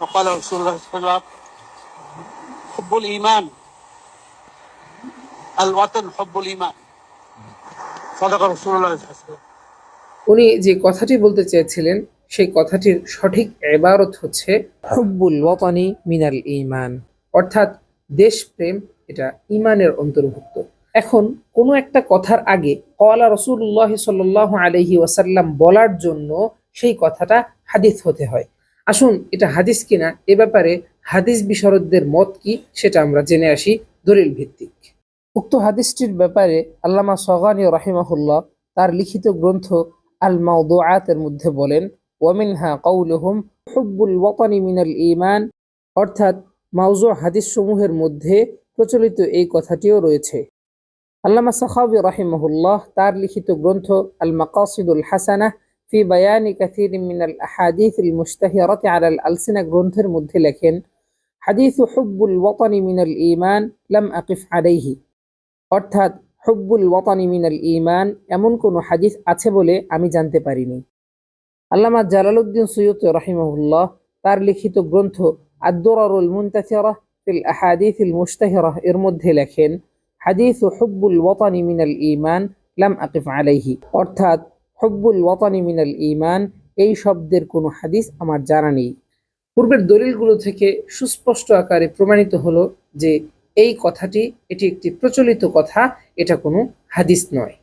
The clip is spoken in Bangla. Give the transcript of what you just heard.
وقال رسول الله صلى الله عليه وسلم حب الإيمان الوطن حب الإيمان صدق رسول الله صلى الله عليه وسلم উনি যে কথাটি বলতে চেয়েছিলেন সেই কথাটির সঠিক এবারত হচ্ছে হুব্বুল ওয়াতানি মিনাল ইমান অর্থাৎ দেশপ্রেম এটা ইমানের অন্তর্ভুক্ত এখন কোনো একটা কথার আগে কলা রসুল্লাহ সাল্লাহ আলহি ওয়াসাল্লাম বলার জন্য সেই কথাটা হাদিস হতে হয় আসুন, এটা হাদিস কিনা? এ ব্যাপারে হাদিস বিশারদদের মত কি সেটা আমরা জেনে আসি দলিল ভিত্তিক উক্ত হাদিসটির ব্যাপারে আল্লামা সগানি রাহিমাহুল্লাহ তার লিখিত গ্রন্থ আল মাউদুআতের মধ্যে বলেন, ওয়ামিনহা কৌলুহুম হুব্বুল ওয়াতানি মিনাল ইমান অর্থাৎ মাউজু হাদিস সমূহের মধ্যে প্রচলিত এই কথাটিও রয়েছে। আল্লামা সাখাবি রাহিমাহুল্লাহ তার লিখিত গ্রন্থ আল মাকাসিদুল হাসানা ফি বায়ানি কাসির মিনাল আহাদিস আল মুশতাহিরাতি আলাল আলসিনা গ্রন্থের মধ্যে লেখেন হাদিস হুব্বুল ওয়াতানি মিনাল ইমান লাম আকিফ আলাইহি অর্থাৎ হুব্বুল ওয়াতানি মিনাল ইমান এমন কোনো হাদিস আছে বলে আমি জানতে পারিনি। আল্লামা জালালউদ্দিন সৈয়দ রাহিমাহুল্লাহ তার লিখিত গ্রন্থ আদরারুল মুনতাসিরা ফিল আহাদিসিল মুশতাহিরা এর মধ্যে লেখেন, হাদিস হুব্বুল ওয়াতানি মিনাল ইমান লাম আকিফ আলাইহি। অর্থাৎ হুব্বুল ওয়াতানি মিনাল ইমান এই শব্দের কোনো হাদিস আমার জানা নেই। পূর্বের দলিলগুলো থেকে সুস্পষ্ট আকারে প্রমাণিত হলো যে এই কথাটি, এটি একটি প্রচলিত কথা, এটা কোনো হাদিস নয়।